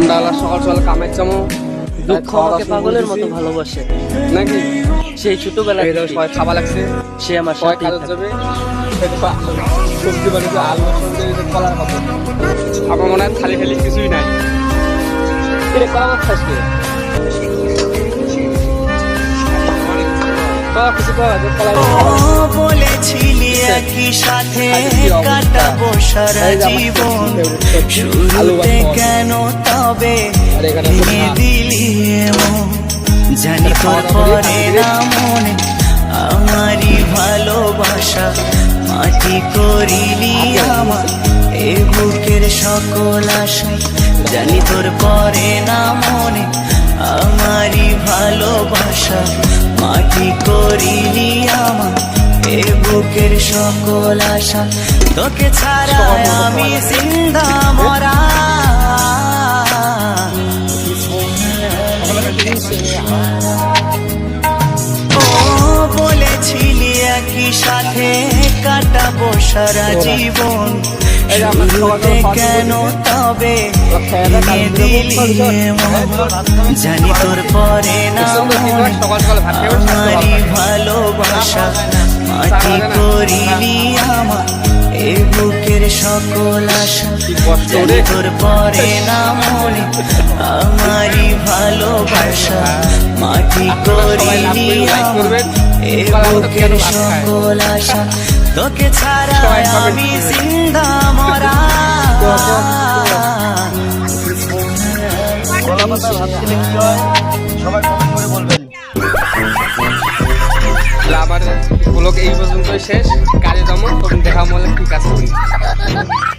আমরা সকাল সকাল কামের চামো দুঃখ আমাকে পাগলের মতো ভালোবাসে। নাকি? সেই ছোটবেলা দেখো সবাই খাবার লাগছে। সে আমার সবাই সাথে যাবে। সবজি আলু সবজি কলার আমার মনে হয় খালি খালি কিছুই নাই। কিরে কলা মাছ খাস কি বলেছিলি একই সাথে কাটাবো সারা জীবন। শুরুতে কেন ভেঙে দিলি জানি তোর পরে না মনে আমারই ভালোবাসা মাটি করিলি আমার এ বুকের সকল আশা জানি তোর পরে না মনে আমারই ভালোবাসা মাটি করিলি আমার এ বুকের সকল আশা তোকে ছাড়া আমি জিন্দা মরা। ও বলেছিলি একই সাথে কাটাবো সারা জীবন। কেন তবে জানি তোর পরে না ভালোবাসা মাটি করিলি সকল আশা তোর পরে না মনে আমারই ভালোবাসা। মাটি আমার এ বুকের সকল আশা। তোকে ছাড়া আমি জিন্দা মরা। আমার ব্লগ এই শেষ। কাজে দমন দেখা মনে Ha ha ha!